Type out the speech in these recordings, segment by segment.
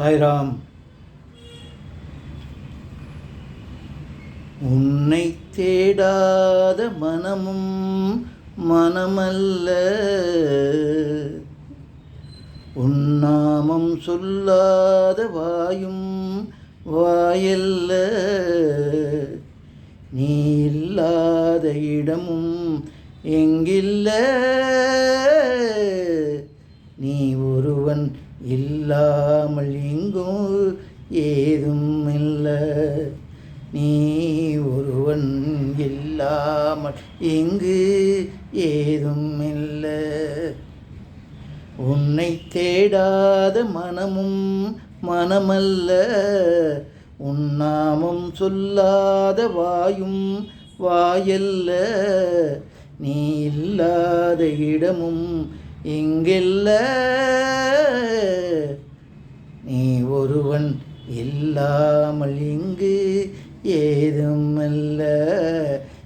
சாய்ராம் உன்னை தேடாத மனமும் மனமல்ல. உன்னாமம் சொல்லாத வாயும் வாயல்ல. நீ இல்லாத இடமும் எங்கில்ல. நீ ஒருவன் இல்லாமல் எங்கும் ஏதும் இல்லை. நீ ஒருவன் இல்லாமல் இங்கு ஏதும் இல்லை. உன்னை தேடாத மனமும் மனமல்ல. உன்னாமம் சொல்லாத வாயும் வாயல்ல. நீ இல்லாத இடமும் இங்கெல்ல நீ ஒருவன் இல்லாமல் இங்கு ஏதும் அல்ல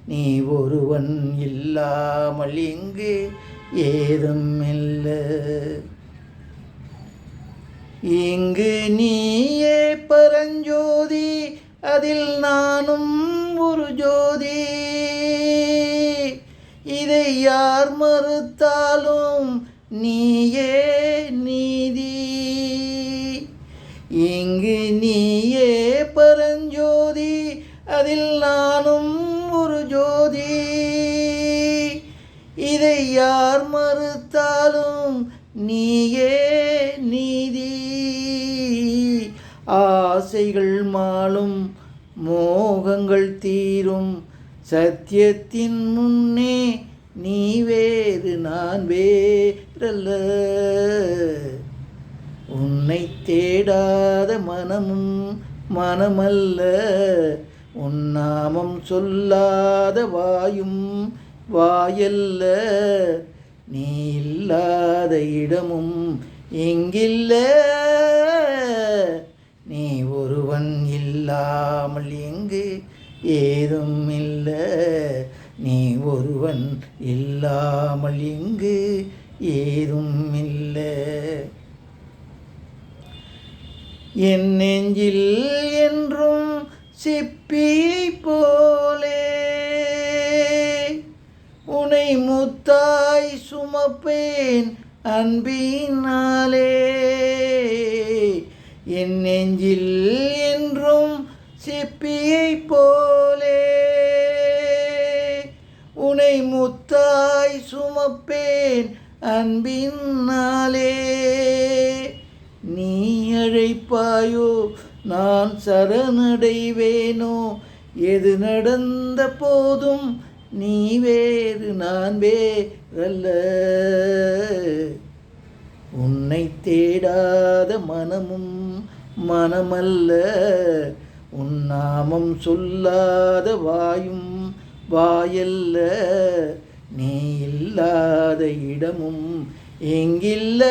நீ ஒருவன் இல்லாமல் இங்கு ஏதும் இல்ல இங்கு நீயே பரஞ்சோதி அதில் நானும் ஒரு ஜோதி. இதை யார் மறுத்தாலும் நீயே நீதி. இங்கு நீயே பரஞ்சோதி அதில் நானும் ஒரு ஜோதி. இதை யார் மறுத்தாலும் நீயே நீதி. ஆசைகள் மாளும் மோகங்கள் தீரும் சத்தியத்தின் முன்னே நீ வேறு நான் வேறல்ல உன்னை தேடாத மனமும் மனமல்ல. உன்னாமம் சொல்லாத வாயும் வாயல்ல. நீ இல்லாத இடமும் எங்கில்ல நீ ஒருவன் இல்லாமல் எங்கு ஏதும் இல்லை. நீ ஒருவன் இல்லாமல் இங்கு ஏதும் இல்லை. என் நெஞ்சில் என்றும் சிப்பியை போலே. உனை முத்தாய் சுமப்பேன் அன்பினாலே. என் நெஞ்சில் சிப்பியை போலே உனை முத்தாய் சுமப்பேன் அன்பின்னாலே. நீ அழைப்பாயோ நான் சரணடைவேனோ? எது நடந்த போதும் நீ வேறு நான் வேறல்ல. உன்னை தேடாத மனமும் மனமல்ல. உன் நாமம் சொல்லாத வாயும் வாயல்ல நீ இல்லாத இடமும் எங்கில்ல.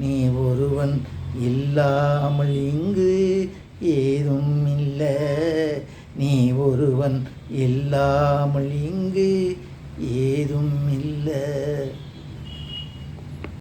நீ ஒருவன் இல்லாமல் இங்கு ஏதும் இல்லை. நீ ஒருவன் இல்லாமல் இங்கு ஏதும் இல்லை.